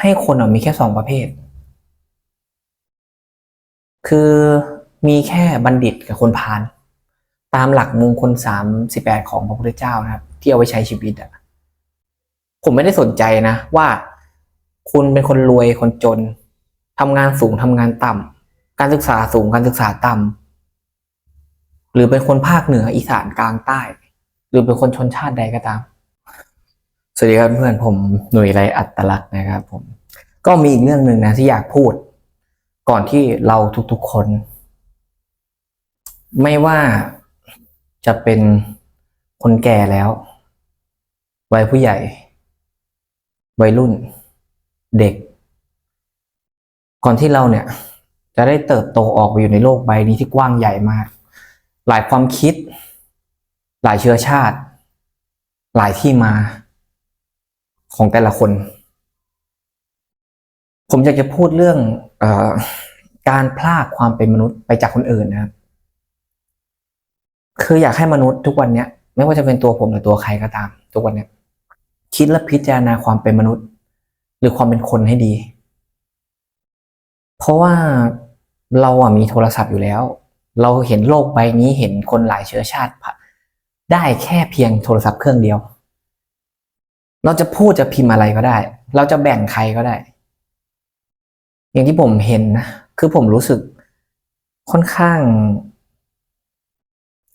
ให้คนมีแค่สองประเภท คือมีแค่บัณฑิตกับคนพาลตามหลักมงคลสามสิบแปดของพระพุทธเจ้านะครับ ที่เอาไว้ใช้ชีวิตอะผมไม่ได้สนใจนะ ว่าคุณเป็นคนรวยคนจนทำงานสูงทำงานต่ำการศึกษาสูงการศึกษาต่ำหรือเป็นคนภาคเหนืออีสานกลางใต้ หรือเป็นคนชนชาติใดก็ตาม สวัสดีครับเพื่อนผมหนุ่ยไรอัตลักษณ์นะครับผมก็มีอีกเรื่องหนึ่งนะที่อยากพูด ก่อนที่เราทุกๆคน ไม่ว่าจะเป็นคนแก่แล้ววัยผู้ใหญ่วัยรุ่น เด็ก ก่อนที่เราเนี่ย จะได้เติบโตออกไปอยู่ในโลกใบนี้ที่กว้างใหญ่มาก หลายความคิด หลายเชื้อชาติ หลายที่มา ของแต่ละคน ผมอยากจะพูดเรื่องอการพลากความเป็นมนุษย์ไปจากคนอื่นนะครับ คืออยากให้มนุษย์ทุกวันเนี้ย ไม่ว่าจะเป็นตัวผมหรือตัวใครก็ตาม ทุกวันเนี้ยคิดและพิจารณาความเป็นมนุษย์ หรือความเป็นคนให้ดี เพราะว่าเราอะมีโทรศัพท์อยู่แล้ว เราเห็นโลกใบนี้เห็นคนหลายเชื้อชาติ ได้แค่เพียงโทรศัพท์เครื่องเดียว เราจะพูดจะพิมพ์อะไรก็ได้ เราจะแบ่งใครก็ได้ อย่างที่ผมเห็นนะ คือผมรู้สึกค่อนข้าง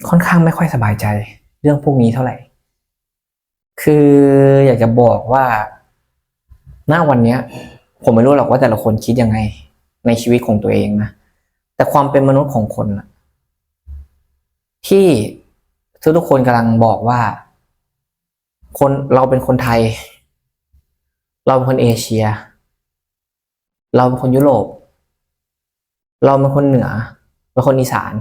ค่อนข้างไม่ค่อยสบายใจ เรื่องพวกนี้เท่าไหร่ คืออยากจะบอกว่าหน้าวันเนี้ย ผมไม่รู้หรอกว่าแต่ละคนคิดยังไง ในชีวิตของตัวเองนะ แต่ความเป็นมนุษย์ของคนนะที่ทุกทุกคนกำลังบอกว่า คนเราเป็นคนไทย เราเป็นคนเอเชีย เราเป็นคนยุโรป เราเป็นคนเหนือ เป็นคนอีสาน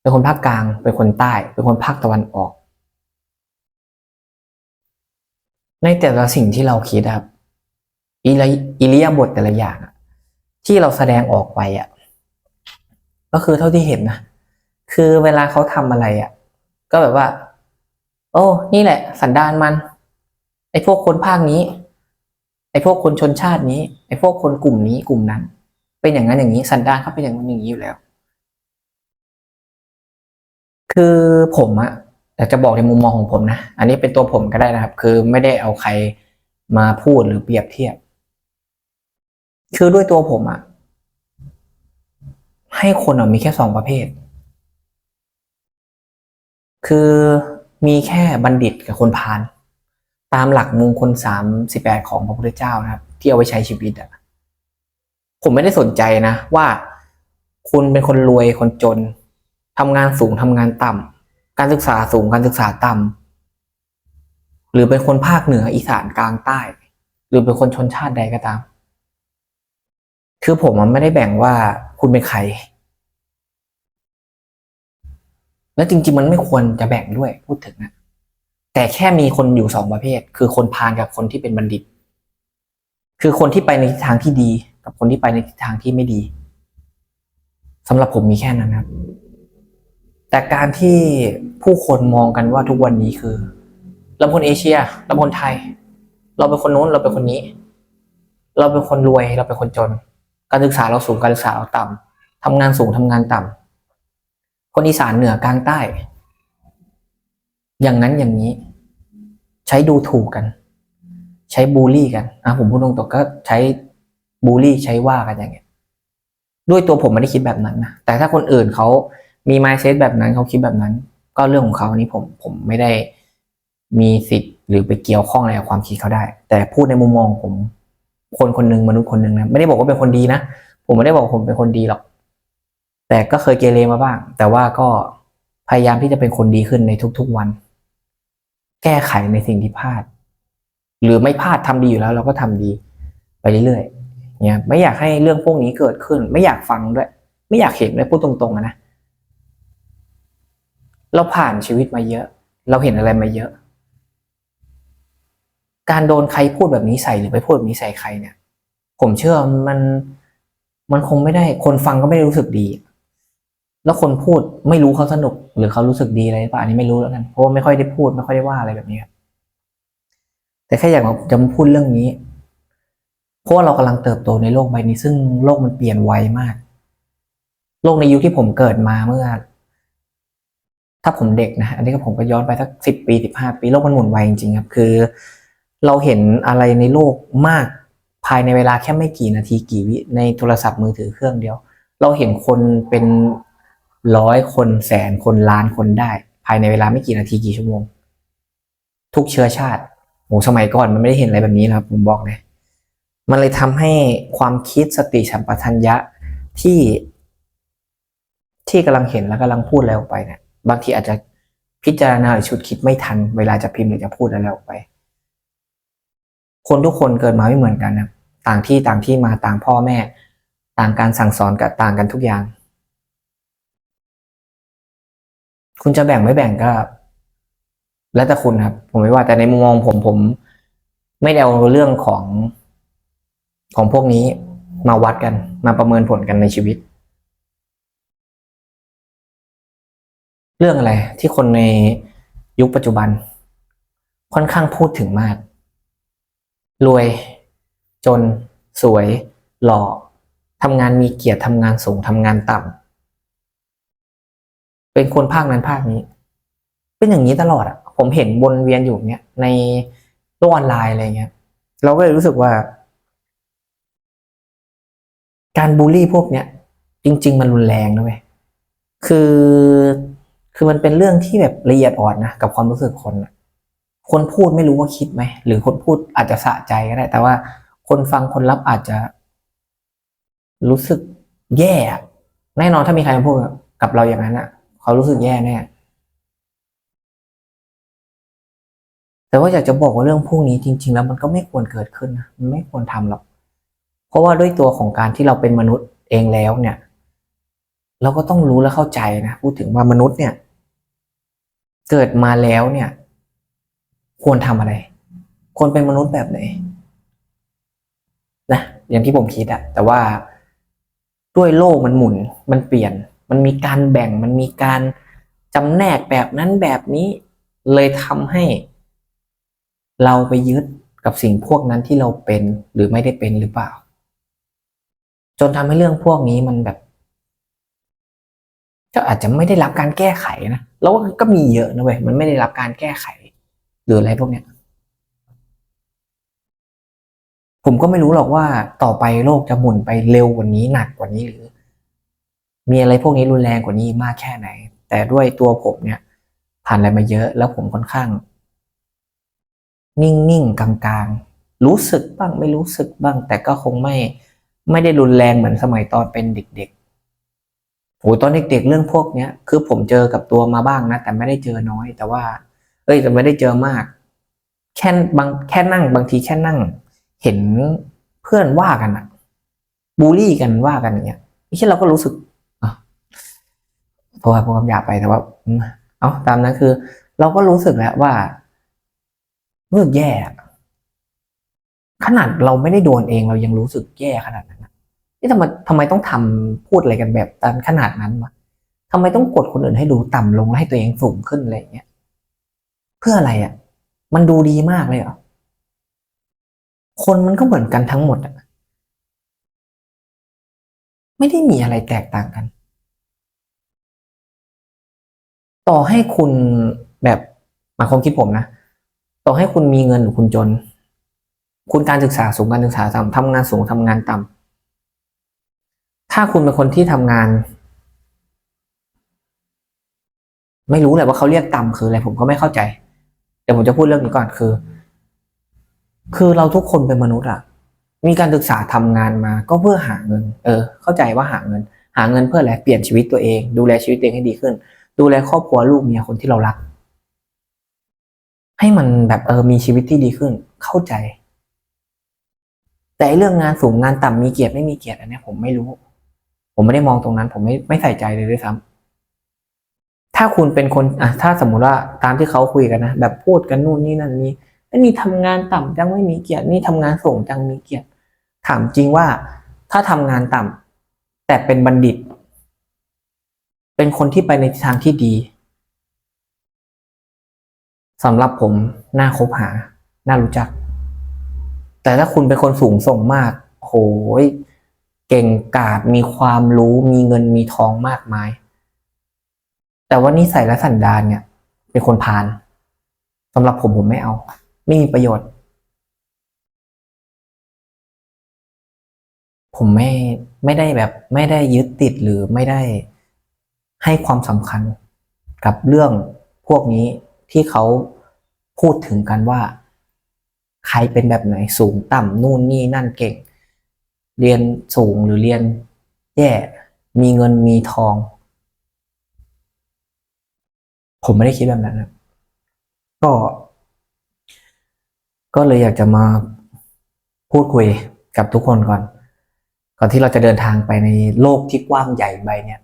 เป็นคนภาคกลาง เป็นคนใต้ เป็นคนภาคตะวันออก ในแต่ละสิ่งที่เราคิดครับอิริอิริยบถแต่ละอย่างที่เราแสดงออกไปอะก็คือเท่าที่เห็นนะ คือเวลาเขาทำอะไรอะ ก็แบบว่า อ้นี่แหละ สันดานมัน ไอ้พวกคนภาคนี้ ไอ้พวกคนชนชาตินี้ ไอ้พวกคนกลุ่มนี้กลุ่มนั้น เป็นอย่างนั้นอย่างนี้ สันดานเขาเป็นอย่างนั้นอย่างนี้อยู่แล้ว คือผมอะอยากจะบอกในมุมมองของผมนะ อันนี้เป็นตัวผมก็ได้นะครับ คือไม่ได้เอาใครมาพูดหรือเปรียบเทียบ คือด้วยตัวผมอะให้คนอะมีแค่สองประเภท คือ มีแค่บัณฑิตกับคนพาลตามหลักมงคลสามสิบแปดของพระพุทธเจ้านะครับ ที่เอาไว้ใช้ชีวิตอะผมไม่ได้สนใจนะ ว่าคุณเป็นคนรวยคนจนทำงานสูงทำงานต่ำการศึกษาสูงการศึกษาต่ำหรือเป็นคนภาคเหนืออีสานกลางใต้ หรือเป็นคนชนชาติใดก็ตาม คือผมมันไม่ได้แบ่งว่าคุณเป็นใคร แล้วจริง ๆ มันไม่ควรจะแบ่งด้วยพูดถึงนะแต่แค่มีคนอยู่สองประเภท คือคนพาลกับคนที่เป็นบัณฑิต คือคนที่ไปในทิศทางที่ดี กับคนที่ไปในทิศทางที่ไม่ดีสำหรับผมมีแค่นั้นครับ แต่การที่ผู้คนมองกันว่าทุกวันนี้คือเราเป็นคนเอเชียเราเป็นคนไทย เราเป็นคนโน้นเราเป็นคนนี้ เราเป็นคนรวยเราเป็นคนจน การศึกษาเราสูงการศึกษาเราต่ำทำงานสูงทำงานต่ำ คนอีสานเหนือกลางใต้ อย่างนั้นอย่างนี้ ใช้ดูถูกกัน ใช้บูลลี่กันอะผมพูดตรงๆก็ใช้บูลลี่ใช้ว่ากันอย่างเงี้ยด้วยตัวผมไม่ได้คิดแบบนั้นนะแต่ถ้าคนอื่นเขามี mindset แบบนั้นเขาคิดแบบนั้น ก็เรื่องของเขาอันนี้ผมผมไม่ได้มีสิทธิ์หรือไปเกี่ยวข้องอะไรกับความคิดเขาได้ แต่พูดในมุมมองผม คนคนหนึ่งมนุษย์คนหนึ่งนะไม่ได้บอกว่าเป็นคนดีนะผมไม่ได้บอกผมเป็นคนดีหรอก แต่ก็เคยเกเรมาบ้าง แต่ว่าก็พยายามที่จะเป็นคนดีขึ้นในทุกๆวัน แก้ไขในสิ่งที่พลาด หรือไม่พลาดทำดีอยู่แล้ว เราก็ทำดีไปเรื่อยๆเนี่ยไม่อยากให้เรื่องพวกนี้เกิดขึ้น ไม่อยากฟังด้วย ไม่อยากเห็นด้วยพูดตรงๆนะเราผ่านชีวิตมาเยอะ เราเห็นอะไรมาเยอะ การโดนใครพูดแบบนี้ใส่หรือไปพูดแบบนี้ใส่ใครเนี่ย ผมเชื่อมันมันคงไม่ได้ คนฟังก็ไม่ได้รู้สึกดี แล้วคนพูดไม่รู้เขาสนุก หรือเขารู้สึกดีอะไรหรือเปล่าอันนี้ไม่รู้แล้วกันเพราะว่าไม่ค่อยได้พูดไม่ค่อยได้ว่าอะไรแบบนี้ครับแต่แค่อยากจะมาพูดเรื่องนี้ เพราะว่าเรากำลังเติบโตในโลกใบนี้ ซึ่งโลกมันเปลี่ยนไวมาก โลกในยุคที่ผมเกิดมาเมื่อ ถ้าผมเด็กนะอันนี้ก็ผมก็ย้อนไปสักสิบปีสิบห้าปีโลกมันหมุนไวจริงๆครับ คือ เราเห็นอะไรในโลกมากภายในเวลาแค่ไม่กี่นาทีกี่วิในโทรศัพท์มือถือเครื่องเดียว เราเห็นคนเป็น ร้อยคนแสนคนล้านคนได้ ภายในเวลาไม่กี่นาทีกี่ชั่วโมง ทุกเชื้อชาติโหสมัยก่อนมันไม่ได้เห็นอะไรแบบนี้นะครับผมบอกเลยมันเลยทำให้ความคิดสติสัมปชัญญะที่ที่กำลังเห็นและกำลังพูดอะไรออกไปเนี่ยบางทีอาจจะพิจารณาหรือชุดคิดไม่ทัน เวลาจะพิมพ์หรือจะพูดอะไรออกไป คนทุกคนเกิดมาไม่เหมือนกันนะต่างที่ต่างที่มาต่างพ่อแม่ ต่างการสั่งสอนกับต่างกันทุกอย่าง คุณจะแบ่งไม่แบ่งก็ แล้วแต่คุณครับ ผมไม่ว่าแต่ในมุมมองผมผม ไม่ได้เอาเรื่องของของพวกนี้มาวัดกัน มาประเมินผลกันในชีวิต เรื่องอะไรที่คนในยุคปัจจุบัน ค่อนข้างพูดถึงมาก รวย จน สวย หล่อทำงานมีเกียรติทำงานสูงทำงานต่ำ เป็นคนภาคนั้นภาคนี้ เป็นอย่างนี้ตลอดอะ ผมเห็นวนเวียนอยู่เนี้ยในโลกออนไลน์อะไรเงี้ย เราก็เลยรู้สึกว่า การบูลลี่พวกเนี้ย จริง ๆ มันรุนแรงนะเว้ยคือคือมันเป็นเรื่องที่แบบละเอียดอ่อนนะกับความรู้สึกคนอะคนพูดไม่รู้ว่าคิดไหม หรือคนพูดอาจจะสะใจก็ได้ แต่ว่าคนฟังคนรับอาจจะ รู้สึกแย่ แน่นอนถ้ามีใครมาพูดกับเราอย่างนั้นอะ เขารู้สึกแย่แน่แต่ว่าอยากจะบอกว่าเรื่องพวกนี้จริง ๆ แล้วมันก็ไม่ควรเกิดขึ้นนะมันไม่ควรทำหรอก เพราะว่าด้วยตัวของการที่เราเป็นมนุษย์เองแล้วเนี่ย เราก็ต้องรู้และเข้าใจนะพูดถึงว่ามนุษย์เนี่ย เกิดมาแล้วเนี่ย ควรทำอะไร ควรเป็นมนุษย์แบบไหนนะอย่างที่ผมคิดอะแต่ว่าด้วยโลกมันหมุนมันเปลี่ยน มันมีการแบ่งมันมีการจำแนกแบบนั้นแบบนี้เลยทำให้ เราไปยึดกับสิ่งพวกนั้นที่เราเป็นหรือไม่ได้เป็นหรือเปล่า จนทำให้เรื่องพวกนี้มันแบบก็อาจจะไม่ได้รับการแก้ไขนะแล้วก็มีเยอะนะเว้ยมันไม่ได้รับการแก้ไข หรืออะไรพวกเนี้ยผมก็ไม่รู้หรอกว่าต่อไปโลกจะหมุนไปเร็วกว่านี้หนักกว่านี้หรือ มีอะไรพวกนี้รุนแรงกว่านี้มากแค่ไหน แต่ด้วยตัวผมเนี่ยผ่านอะไรมาเยอะ แล้วผมค่อนข้าง นิ่งๆกลางๆ รู้สึกบ้างไม่รู้สึกบ้าง แต่ก็คงไม่ไม่ได้รุนแรงเหมือนสมัยตอนเป็นเด็กๆโอ้ตอนเด็กๆเรื่องพวกเนี้ยคือผมเจอกับตัวมาบ้างนะ แต่ไม่ได้เจอน้อย แต่ว่า เอ้ยแต่ไม่ได้เจอมากแค่บางแค่นั่งบางทีแค่นั่ง เห็นเพื่อนว่ากันอะบูลลี่กันว่ากันอย่างเงี้ยไม่ใช่เราก็รู้สึก อะเพราะว่าผมคำหยาบไปแต่ว่าเอาตามนั้นคือ เราก็รู้สึกแล้วว่ารู้สึกแย่ ขนาดเราไม่ได้โดนเองเรายังรู้สึกแย่ขนาดนั้นนี่ทำไมทำไมต้องทำพูดอะไรกันแบบตันขนาดนั้นวะทำไมต้องกดคนอื่นให้ดูต่ำลงแล้วให้ตัวเองสูงขึ้นอะไรอย่างเงี้ยเพื่ออะไรอะ มันดูดีมากเลยเหรอคนมันก็เหมือนกันทั้งหมดอะไม่ได้มีอะไรแตกต่างกัน ต่อให้คุณแบบหมายความคิดผมนะ ต่อให้คุณมีเงินหรือคุณจน คุณการศึกษาสูงการศึกษาต่ำทำงานสูงทำงานต่ำถ้าคุณเป็นคนที่ทำงาน ไม่รู้แหละว่าเขาเรียกต่ำคืออะไรผมก็ไม่เข้าใจ เดี๋ยวผมจะพูดเรื่องนี้ก่อนคือ คือเราทุกคนเป็นมนุษย์อะมีการศึกษาทำงานมาก็เพื่อหาเงิน เออ เข้าใจว่าหาเงิน หาเงินเพื่ออะไร เปลี่ยนชีวิตตัวเอง ดูแลชีวิตตัวเองให้ดีขึ้น ดูแลครอบครัวลูกเมียคนที่เรารัก ให้มันแบบเออมีชีวิตที่ดีขึ้น เข้าใจ แต่เรื่องงานสูงงานต่ำมีเกียรติไม่มีเกียรติอันนี้ผมไม่รู้ ผมไม่ได้มองตรงนั้น ผมไม่ไม่ใส่ใจเลยด้วยซ้ำถ้าคุณเป็นคนอะถ้าสมมุติว่าตามที่เขาคุยกันนะแบบพูดกันนู่นนี่นั่นนี่ไม่มีทำงานต่ำจังไม่มีเกียรตินี่ทำงานสูงจังมีเกียรติ ถามจริงว่าถ้าทำงานต่ำแต่เป็นบัณฑิต เป็นคนที่ไปในทางที่ดีสำหรับผมน่าคบหา น่ารู้จัก แต่ถ้าคุณเป็นคนสูงส่งมาก โหย เก่งกาจมีความรู้ มีเงินมีทองมากมาย แต่ว่านิสัยและสันดานเนี่ย เป็นคนพาลสำหรับผมผมไม่เอา ไม่มีประโยชน์ ผมไม่ไม่ได้แบบ ไม่ได้ยึดติดหรือไม่ได้ ให้ความสำคัญกับเรื่องพวกนี้ที่เขาพูดถึงกันว่า ใครเป็นแบบไหนสูงต่ำนู่นนี่นั่นเก่ง เรียนสูงหรือเรียนแย่ มีเงินมีทอง ผมไม่ได้คิดแบบนั้นนะก็ ก็เลยอยากจะมาพูดคุยกับทุกคนก่อน ก่อนที่เราจะเดินทางไปในโลกที่กว้างใหญ่ใบเนี่ย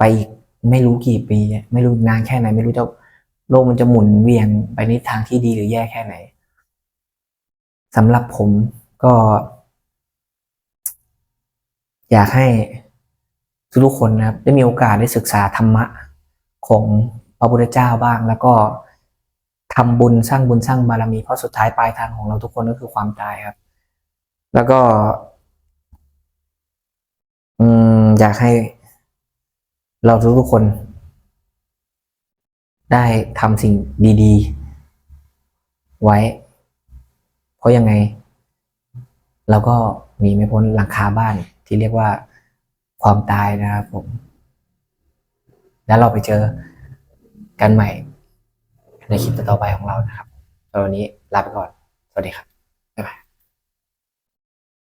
ไปอีกไม่รู้กี่ปีไม่รู้นานแค่ไหน ไม่รู้จะโลกมันจะหมุนเวียนไปในทางที่ดีหรือแย่แค่ไหนสำหรับผมก็ อยากให้ทุกคนนะครับ ได้มีโอกาสได้ศึกษาธรรมะของพระพุทธเจ้าบ้าง แล้วก็ทำบุญสร้างบุญสร้างบารมีเพราะสุดท้ายปลายทางของเราทุกคนก็คือความตายครับ แล้วก็ อืมอยากให้ เราทุกๆคน ได้ทำสิ่งดีๆ ไว้ เพราะยังไง เราก็หนีไม่พ้นหลังคาบ้านที่เรียกว่าความตายนะครับผม แล้วเราไปเจอกันใหม่ในคลิปต่อไปของเรานะครับสำหรับวันนี้ลาไปก่อน สวัสดีครับ